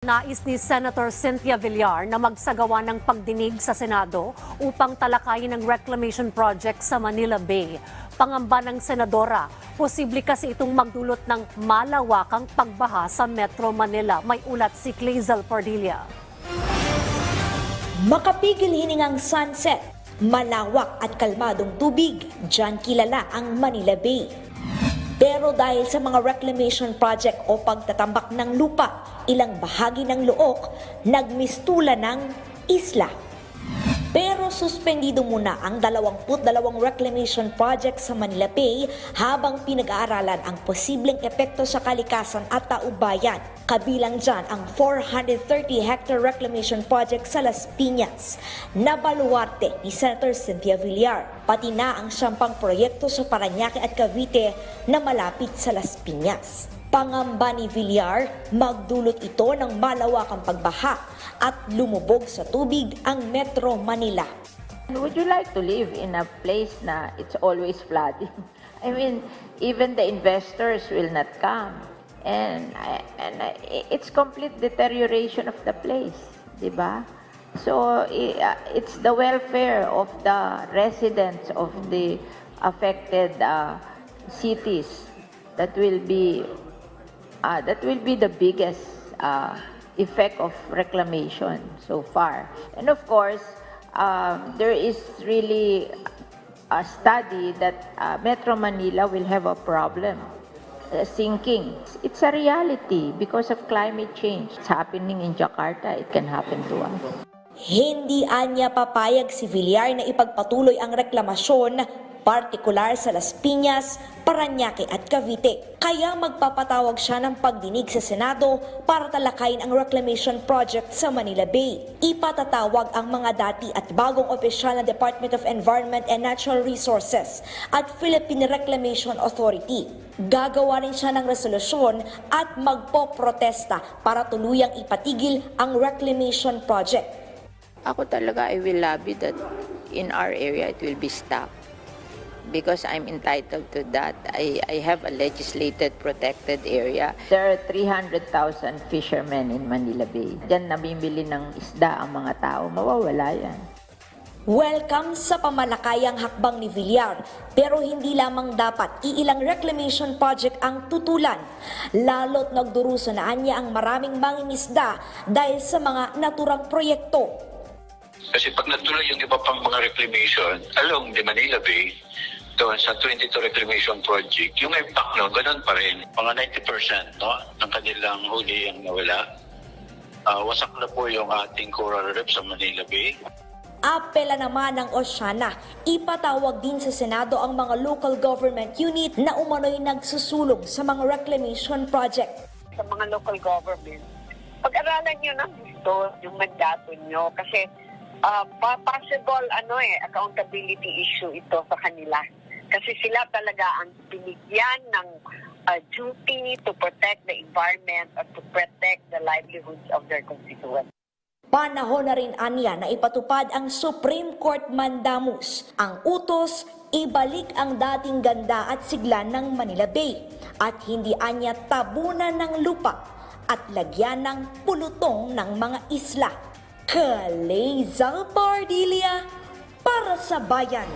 Nais ni Senator Cynthia Villar na magsagawa ng pagdinig sa Senado upang talakayin ang reclamation project sa Manila Bay. Pangamba ng senadora, posible kasi itong magdulot ng malawakang pagbaha sa Metro Manila. May ulat si Clazel Pardilla. Makapigil hiningang sunset, malawak at kalmadong tubig, dyan kilala ang Manila Bay. Pero dahil sa mga reclamation project o pagtatambak ng lupa, ilang bahagi ng luok nagmistula ng isla. Pero suspendido muna ang 22 reclamation project sa Manila Bay habang pinag-aaralan ang posibleng epekto sa kalikasan at taubayan. Kabilang dyan ang 430 hectare reclamation project sa Las Piñas na baluarte ni Senator Cynthia Villar. Pati na ang sampang proyekto sa Paranaque at Cavite na malapit sa Las Piñas. Pangamba ni Villar, magdulot ito ng malawakang pagbaha at lumubog sa tubig ang Metro Manila. Would you like to live in a place na it's always flooding? I mean, even the investors will not come. And, and it's complete deterioration of the place, di ba? So, uh, it's the welfare of the residents of the affected uh, cities that will be uh, that will be the biggest uh, effect of reclamation so far. And of course, um, there is really a study that uh, Metro Manila will have a problem uh, sinking. It's a reality because of climate change. It's happening in Jakarta. It can happen to us. Hindi anya papayag si Villar na ipagpatuloy ang reklamasyon, partikular sa Las Piñas, Paranaque at Cavite. Kaya magpapatawag siya ng pagdinig sa Senado para talakayin ang reclamation project sa Manila Bay. Ipatatawag ang mga dati at bagong opisyal ng Department of Environment and Natural Resources at Philippine Reclamation Authority. Gagawa rin siya ng resolusyon at magpoprotesta para tuluyang ipatigil ang reclamation project. Ako talaga, I will lobby that in our area it will be stopped. Because I'm entitled to that. I, I have a legislated protected area. There are 300,000 fishermen in Manila Bay. Diyan nabibili ng isda ang mga tao. Mawawala yan. Welcome sa pamalakayang hakbang ni Villar, pero hindi lamang dapat iilang reclamation project ang tutulan. Lalo't nagdurusa na niya ang maraming mangingisda dahil sa mga naturang proyekto. Kasi pag natuloy yung iba pang mga reclamation along the Manila Bay, doon sa 22 reclamation project, yung impact nun, ganun pa rin. Mga 90% no, ng kanilang huli ang nawala. Ah, wasak na po yung ating coral reef sa Manila Bay. Apela naman ng Oceana, ipatawag din sa Senado ang mga local government unit na umano'y nagsusulong sa mga reclamation project. sa mga local government, pag-aralan nyo ng gusto yung mandato nyo kasi uh, possible ano eh, accountability issue ito sa kanila. Kasi sila talaga ang binigyan ng uh, duty to protect the environment at to protect the livelihoods of their constituents. Panahon na rin anya na ipatupad ang Supreme Court mandamus. Ang utos, ibalik ang dating ganda at sigla ng Manila Bay at hindi anya tabunan ng lupa at lagyan ng pulutong ng mga isla. Kalezal Pardilia para sa bayan.